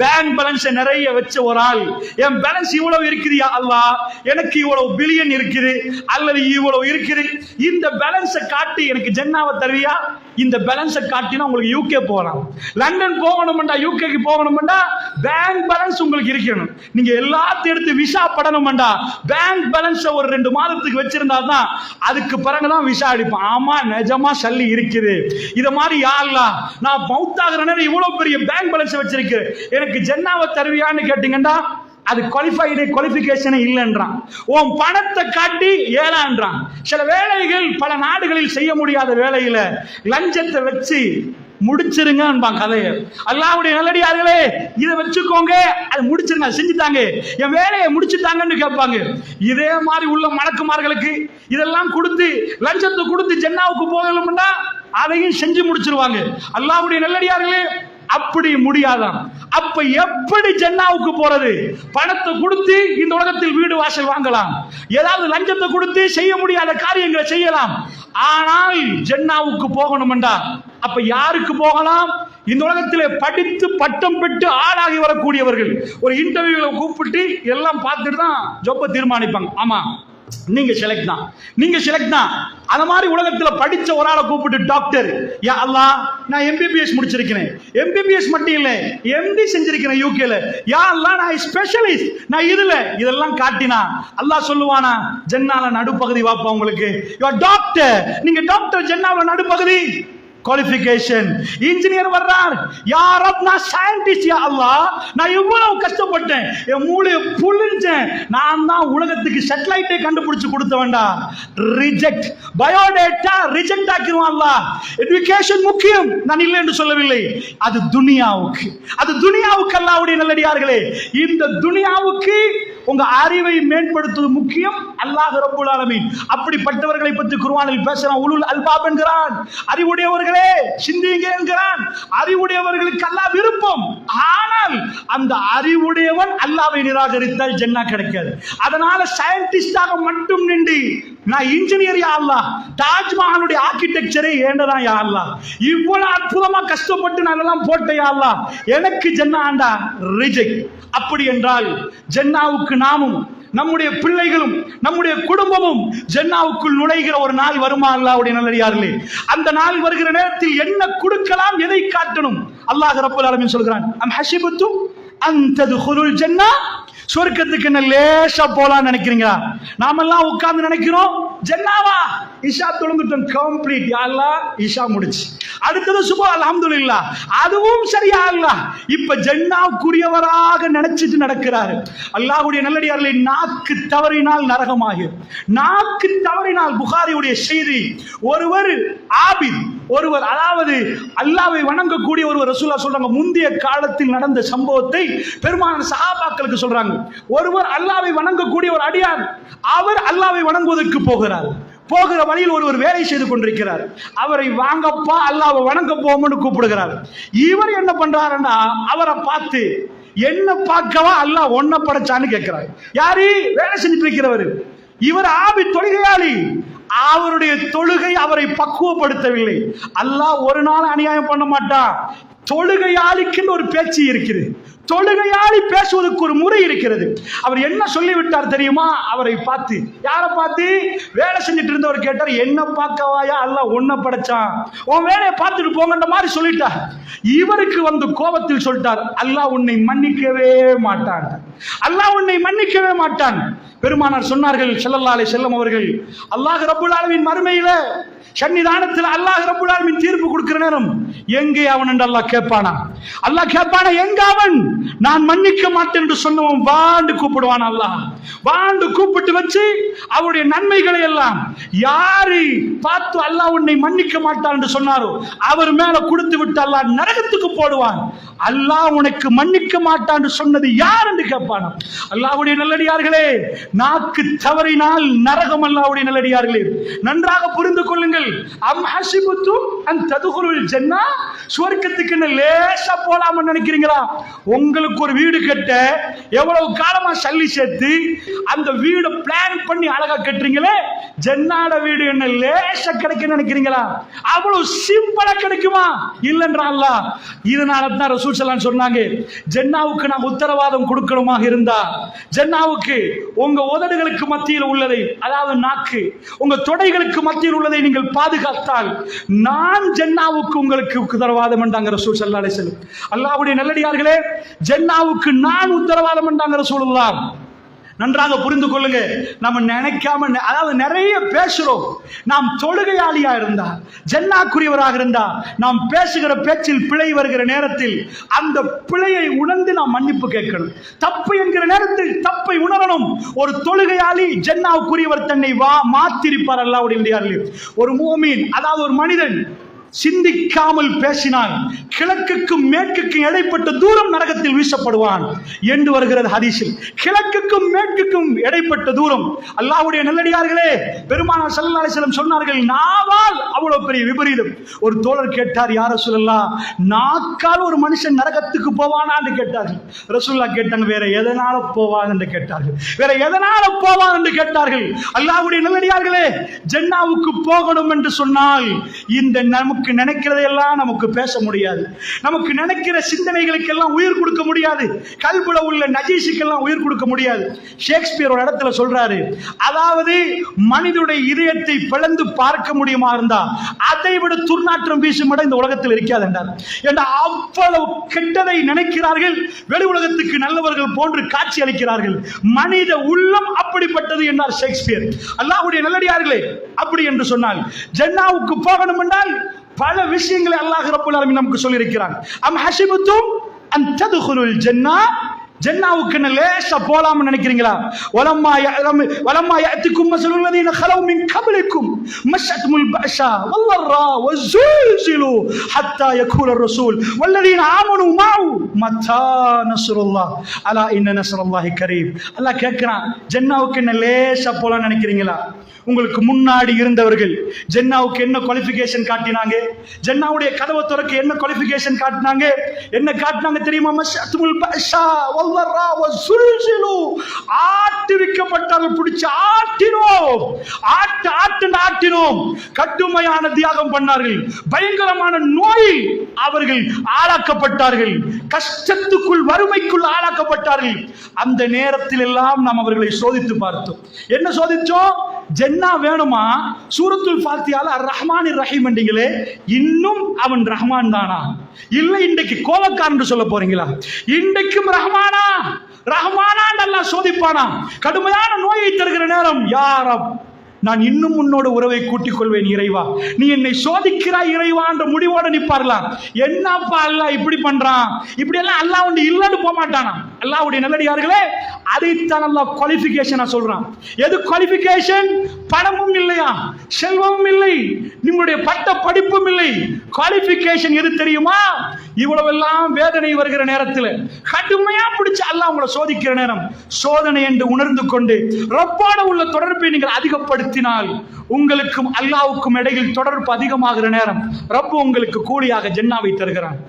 Bank balance நிறைய வச்ச ஒரு ஆள். என் பேலன்ஸ் இவ்வளவு இருக்குதுயா அல்லா எனக்கு இவ்வளவு பில்லியன் இருக்குது. அல்லது இவ்வளவு இருக்குது. இந்த பேலன்ஸை காட்டி எனக்கு ஜென்னாவை தருவியா? இந்த பேலன்ஸை காட்டினா உங்களுக்கு யூகே போகலாம். லண்டன் போகணும்டா யூகேக்கு போகணும்டா பேங்க் பேலன்ஸ் உங்களுக்கு இருக்கணும். நீங்க எல்லாத்தையும் எடுத்து விசா படணும்டா பேங்க் பேலன்ஸ் ஒரு ரெண்டு மாதத்துக்கு வச்சிருந்தா தான் அதுக்கு பிறகுதான் விசா அடிப்போம் ஆமா நிஜமா சல்லி இருக்குது. இத மாதிரி யாருலா? நான் மவுத்தாகிற நேரம் இவ்வளவு பெரிய பேங்க் பேலன்ஸ் வச்சிருக்கு எனக்கு ஜென்னாவை தருவியான்னு கேட்டீங்கன்னா அது குவாலிஃபைடு குவாலிஃபிகேஷனே இல்லைன்றான். உன் பணத்தை காட்டி ஏழான்றான். சில வேலைகள் பல நாடுகளில் செய்ய முடியாத வேலையில லஞ்சத்தை வச்சு முடிச்சிருங்க கதையை. அல்லாவுடைய நல்லடியார்களே இதை வச்சுக்கோங்க. அது முடிச்சிருங்க செஞ்சுட்டாங்க. என் வேலையை முடிச்சுட்டாங்கன்னு கேட்பாங்க. இதே மாதிரி உள்ள மணக்குமார்களுக்கு இதெல்லாம் கொடுத்து லஞ்சத்தை கொடுத்து ஜென்னாவுக்கு போகணும்னா அதையும் செஞ்சு முடிச்சிருவாங்க. அல்லாவுடைய நல்லடியார்களே அப்படி முடியாதான் அப்ப எப்படி ஜென்னாவுக்கு போறது? பணத்தை கொடுத்து இந்த உலகத்தில் வீடு வாசல் வாங்கலாம். ஏதாவது லஞ்சத்தை கொடுத்து செய்ய முடியாத காரியங்களை செய்யலாம். ஆனால் ஜென்னாவுக்கு போகணும்டா அப்ப யாருக்கு போகலாம்? இந்த உலகத்தில் படித்து பட்டம் பெற்று ஆளாகி வரக்கூடியவர்கள். ஒரு இன்டர்வியூவில் கூப்பிட்டு எல்லாம் பார்த்துட்டு தான் ஜொப்ப தீர்மானிப்பாங்க. ஆமா நீங்க செலக்ட் தான். நீங்க செலக்ட் தான். அந்த மாதிரி உலகத்துல படிச்ச ஒரு ஆளை கூப்பிட்டு டாக்டர் யா அல்லா நான் எம்பிபிஎஸ் முடிச்சிருக்கிறேன். எம்பிபிஎஸ் மட்டும் இல்ல எம்டி செஞ்சிருக்கிறேன் யூகேல யா அல்லா நான் ஸ்பெஷலிஸ்ட் நான் இதுல. இதெல்லாம் காட்டினா அல்லாஹ் சொல்லுவானா ஜென்னால நடுப்பகுதி வாப்பா உங்களுக்கு. டாக்டர் நீங்க டாக்டர் ஜென்னால நடுப்பகுதி. குவாலிஃபிகேஷன் இன்ஜினியர் வர்றார். யார்? நான் சயின்டிஸ்ட் யா? அல்லா நான் இவ்வளவு கஷ்டப்பட்டேன். என் மூளையை புழிஞ்சேன். நான் தான் உலகத்துக்கு சேட்டலைட்டை கண்டுபிடிச்சு கொடுத்த வேண்டாம் ரிஜெக்ட் பயோடேட்டா ரிஜெக்ட் ஆக்கிடுவான் எஜுகேஷன் முக்கியம். நான் இல்லை என்று சொல்லவில்லை. அது துனியாவுக்கு. அது துனியாவுக்கு அல்லாவுடைய நல்லடியார்களே. இந்த துனியாவுக்கு உங்க அறிவை மேம்படுத்துவது முக்கியம். அல்லாஹ் ரப்புல் ஆலமீன். அப்படிப்பட்டவர்களை பற்றி குர்ஆனில் பேசுறான் உலுல் அல்பாப் என்கிறான். அறிவுடையவர்களே சிந்திங்க என்கிறான். அறிவுடையவர்களுக்கு அல்லாஹ் விருப்பம். ஆனால் அந்த அறிவுடையவன் அல்லாவை நிராகரித்தால் ஜென்னா கிடைக்காது. அதனால சயின்டிஸ்டாக மட்டும் நின்று நான் இன்ஜினியர் யா அல்லாஹ் தாஜ்மஹாலுடைய ஆர்கிடெக்சரே ஏண்டதான் யா அல்லாஹ் இவ்வளவு அற்புதமா கஷ்டப்பட்டு நான் எல்லாம் போட்டேன் யா எனக்கு ஜென்னா ஆண்டா ரிஜெக்ட் அப்படி என்றால் ஜென்னாவுக்கு நாமும் நம்முடைய பிள்ளைகளும் நம்முடைய குடும்பமும் ஜென்னாவுக்குள் நுழைகிற ஒரு நாள் வருமா அல்லாவுடைய நல்லடியார்களே? அந்த நாள் வருகிற நேரத்தில் என்ன கொடுக்கலாம் எதை காட்டணும்? அல்லாஹ் ரப்பல் ஆலமீன் சொல்கிறான் அம் ஹஷிபத்தும் அந்த துஹுலுல் ஜன்னா சொர்க்கத்துக்கு என்ன லேசா போலான்னு நினைக்கிறீங்களா? நாமெல்லாம் உட்கார்ந்து நினைக்கிறோம் ஜென்னாவா இஷா தொழுந்துட்டோம் கம்ப்ளீட் யாழ்லா இஷா முடிச்சு. அடுத்தது சுபா இல்லா அதுவும் சரியா இல்ல இப்ப ஜன்னாவுக்குரியவராக நினைச்சிட்டு நடக்கிறாரு. அல்லாஹுடைய நல்லடியார்களை நாக்கு தவறினால் நரகமாகும் நாக்கு தவறினால் புகாரியுடைய செய்தி ஒருவர் ஆபித் ஒருவர் அதாவது அல்லாவை வணங்கக்கூடிய ஒருவர் ரசூலா சொல்றாங்க முந்தைய காலத்தில் நடந்த சம்பவத்தை பெருமான சஹாபாக்களுக்கு சொல்றாங்க. ஒருவர் அல்லாவை வணங்கக்கூடிய ஒரு அடியார் அவர் அல்லாவை வணங்குவதற்கு போகிறார். போகிற வழியில் ஒருவர் வேலை செய்து கொண்டிருக்கிறார். அவரை வாங்கப்பா அல்லாவை வணங்க போமன்னு கூப்பிடுகிறார். இவர் என்ன பண்றாருன்னா அவரை பார்த்து என்ன பார்க்கவா? அல்லாஹ் ஒன்ன படைச்சான்னு கேட்கிறார். யாரு? வேலை செஞ்சுட்டு இருக்கிறவர். இவர் ஆபி தொழுகையாளி. அவருடைய தொழுகை அவரை பக்குவப்படுத்தவில்லை. அல்லாஹ் ஒரு நாள் அநியாயம் பண்ண மாட்டான். தொழுகையாளிக்குன்னு ஒரு பேச்சு இருக்குது. தொழுகையாளி பேசுவதற்கு ஒரு முறை இருக்கிறது. அவர் என்ன சொல்லிவிட்டார் தெரியுமா? அவரை பார்த்து யாரை பார்த்து? வேலை செஞ்சுட்டு இருந்தவர் கேட்டார் என்ன பார்க்கவாயா? அல்லாஹ் ஒன்ன படைச்சான். உன் வேலையை பார்த்துட்டு போங்கன்ற மாதிரி சொல்லிட்டார் இவருக்கு வந்து கோபத்தில் சொல்லிட்டார் அல்லாஹ் உன்னை மன்னிக்கவே மாட்டான். அல்லாஹ் உன்னை மன்னிக்கவே மாட்டான். பெருமானார் சொன்னார்கள் செல்லல்லாலே செல்லம் அவர்கள் அல்லாஹ் ரபுல் அளவின் மறுமையில சன்னிதானத்தில் அல்லாஹ் ரப்புல் தீர்ப்பு கொடுக்கிற நேரம் எங்கே அவன் என்று அல்லாஹ் கேட்பானா? அல்லாஹ் கேட்பானா எங்க அவன்? நான் மன்னிக்க மாட்டேன் என்று சொன்னவன் வாண்டு கூப்பிடுவான் அல்லாஹ். வாண்டு கூப்பிட்டு வச்சு அவருடைய நன்மைகளை எல்லாம் யாரு பார்த்து அல்லாஹ் உன்னை மன்னிக்க மாட்டான் என்று சொன்னாரோ அவர் மேல கொடுத்து விட்டு அல்லாஹ் நரகத்துக்கு போடுவான். அல்லாஹ் உனக்கு மன்னிக்க மாட்டான் என்று சொன்னது யார் என்று கேட்பானா? அல்லாஹ்வுடைய நல்லடியார்களே நாக்கு தவறினால் நரகம் அல்லாஹ்வுடைய நல்லடியார்களே. நன்றாக புரிந்து கொள்ளுங்கள். அம் ஹசிபுத்து அன் ததுகுருள் ஜன்னா? சுவர்க்கத்துக்கு என்ன லேசா போலாம்னு நினைக்கிறீங்களா? உங்களுக்கு ஒரு வீடு கட்ட எவ்வளவு காலமா சல்லி சேர்த்து அந்த வீடு பிளான் பண்ணி அழகா கட்டுறீங்களே? ஜன்னாட வீடு என்ன லேசா கிடைக்கும் நினைக்கிறீங்களா? அவ்வளவு சிம்பிளா கிடைக்குமா? இல்லைன்றான்ல அல்லாஹ். இதனால தான் ரசூல் ஸல்லல்லாஹு சொன்னாங்க ஜென்னாவுக்கு நாம் உத்தரவாதம் கொடுக்கணுமாக இருந்தா ஜென்னாவுக்கு உங்க உதடுகளுக்கு மத்தியில் உள்ளதை அதாவது நாக்கு உங்க தொடைகளுக்கு மத்தியில் உள்ளதை நீங்கள் பாதுகாத்தால் நான் ஜென்னாவுக்கு உங்களுக்கு உத்தரவாதம் என்றாங்க ரசூல் சல்லா அலைஹி வஸல்லம். நல்லடியார்களே ஜென்னாவுக்கு நான் உத்தரவாதம் என்றாங்க ரசூலுல்லாஹ் நன்றாக புரிந்து கொள்ளுங்க. நம்ம நினைக்காம அதாவது நிறைய பேசுறோம். நாம் தொழுகையாளியா இருந்தா ஜன்னாக்குரியவராக இருந்தா நாம் பேசுகிற பேச்சில் பிழை வருகிற நேரத்தில் அந்த பிழையை உணர்ந்து நாம் மன்னிப்பு கேட்கணும். தப்பு என்கிற நேரத்தில் தப்பை உணரணும். ஒரு தொழுகையாளி ஜன்னாவுக்குரியவர் தன்னை வா மாத்திருப்பார் அல்லாவுடைய ஒரு மூமீன் அதாவது ஒரு மனிதன் சிந்திக்காமல் பேசினான் கிழக்குக்கும் மேற்குக்கும் இடைப்பட்ட தூரம் நரகத்தில் வீசப்படுவான் என்று வருகிறது ஹதீஸில். கிழக்குக்கும் மேற்குக்கும் இடைப்பட்ட தூரம். அல்லாவுடைய நல்லடியார்களே பெருமானார் ஸல்லல்லாஹு சொன்னார்கள் நாவால் அவ்வளவு பெரிய விபரீதம். ஒரு தோழர் கேட்டார் யார் ரசூலல்லாஹ் நாக்கால் ஒரு மனுஷன் நரகத்துக்கு போவானான்னு கேட்டார்கள். ரசூல்லா கேட்டாங்க வேற எதனால போவான்? என்று கேட்டார்கள். வேற எதனால போவான்? என்று கேட்டார்கள். அல்லாவுடைய நல்லடியார்களே ஜென்னாவுக்கு போகணும் என்று சொன்னால் இந்த நமக்கு நினைக்கிறதையெல்லாம் நமக்கு பேச முடியாது. நமக்கு நினைக்கிற சிந்தனைகளுக்கெல்லாம் உயிர் கொடுக்க முடியாது. கல்புல உள்ள நஜீஸுக்கெல்லாம் உயிர் கொடுக்க முடியாது. ஷேக்ஸ்பியர் ஒரு இடத்துல சொல்றாரு அதாவது மனிதனுடைய இதயத்தை பிளந்து பார்க்க முடியுமா இருந்தா அதை விட துர்நாற்றம் வீசும் இடம் இந்த உலகத்தில் இருக்காது என்றார். ஏன்னா அவ்வளவு கெட்டதை நினைக்கிறார்கள் வெளி உலகத்துக்கு நல்லவர்கள் போன்று காட்சி அளிக்கிறார்கள். மனித உள்ளம் அப்படிப்பட்டது என்றார் ஷேக்ஸ்பியர். அல்லாவுடைய நல்லடியார்களே அப்படி என்று சொன்னால் ஜென்னாவுக்கு போகணும் என்றால் பல விஷயங்களை அல்லாஹ் ரப்பல் ஆலமீன் நமக்கு சொல்லி இருக்கிறான் அம் ஹசிபத்தும் அன் ததுகுலுல் ஜன்னா ஜன்னாவுக்கு என்ன லேசா போலாம்னு நினைக்கிறீங்களா வலம்மா யஅலம் வலம்மா யஅத்திக்கும் மஸலுல் லதீன خلوا من قبلكم مشتهم البأساء والضراء والزلزلوا حتى يقول الرسول والذين آمنوا معه متى نصر الله ألا إن نصر الله قريب அல்லாஹ் கேட்கிறான் ஜன்னாவுக்கு என்ன லேசா போலாம்னு நினைக்கிறீங்களா உங்களுக்கு முன்னாடி இருந்தவர்கள். ஜென்னாவுக்கு என்ன குவாலிஃபிகேஷன் காட்டினாங்க? ஜென்னாவுடைய கதவை துறக்க என்ன குவாலிஃபிகேஷன் காட்டினாங்க? என்ன காட்டினாங்க தெரியுமா? மஷத்துல் பஷா வல்லரா வசுல்சிலு. ஆட்டுவிக்கப்பட்டார்கள் பிடிச்சு ஆட்டினோம். ஆட்டு ஆட்டு ஆட்டினோம். கடுமையான தியாகம் பண்ணார்கள். பயங்கரமான நோய் அவர்கள் ஆளாக்கப்பட்டார்கள். கஷ்டத்துக்குள் வறுமைக்குள் ஆளாக்கப்பட்டார்கள். அந்த நேரத்தில் எல்லாம் நாம் அவர்களை சோதித்து பார்த்தோம். என்ன சோதிச்சோம் ஜென்னா வேணுமா? சூரத்துல் ஃபாத்தியால அர் ரஹ்மான் ரஹீம் என்றீங்களே? இன்னும் அவன் ரஹ்மான் தானா? இல்ல இன்றைக்கு கோபக்காரன் சொல்ல போறீங்களா? இன்றைக்கும் ரஹ்மானா? ரஹ்மானா நல்லா சோதிப்பானா? கடுமையான நோயை தருகிற நேரம். யாரம் நான் இன்னும் உன்னோட உறவை கூட்டிக் கொள்வேன் இறைவா. நீ என்னை சோதிக்கிறாய் இறைவா என்ற முடிவோட நிப்பாரலாம் என்னப்பா அல்லா இப்படி பண்றான்? இப்படி எல்லாம் அல்லா ஒன்று இல்லைன்னு போக மாட்டானா? அல்லாவுடைய நல்லடியார்களே அதைத்தான் அல்லா குவாலிஃபிகேஷனா சொல்றான். எது குவாலிஃபிகேஷன் பணமும் இல்லையா? செல்வமும் இல்லை. நம்முடைய பட்ட படிப்பும் இல்லை. குவாலிஃபிகேஷன் எது தெரியுமா? இவ்வளவெல்லாம் வேதனை வருகிற நேரத்தில் கடுமையா பிடிச்சு அல்லாஹ் உங்களை சோதிக்கிற நேரம். சோதனை என்று உணர்ந்து கொண்டு ரப்பாட உள்ள தொடர்பை நீங்கள் அதிகப்படுத்தினால் உங்களுக்கும் அல்லாவுக்கும் இடையில் தொடர்பு அதிகமாகிற நேரம். ரப்பு உங்களுக்கு கூலியாக ஜென்னாவை தருகிறான்.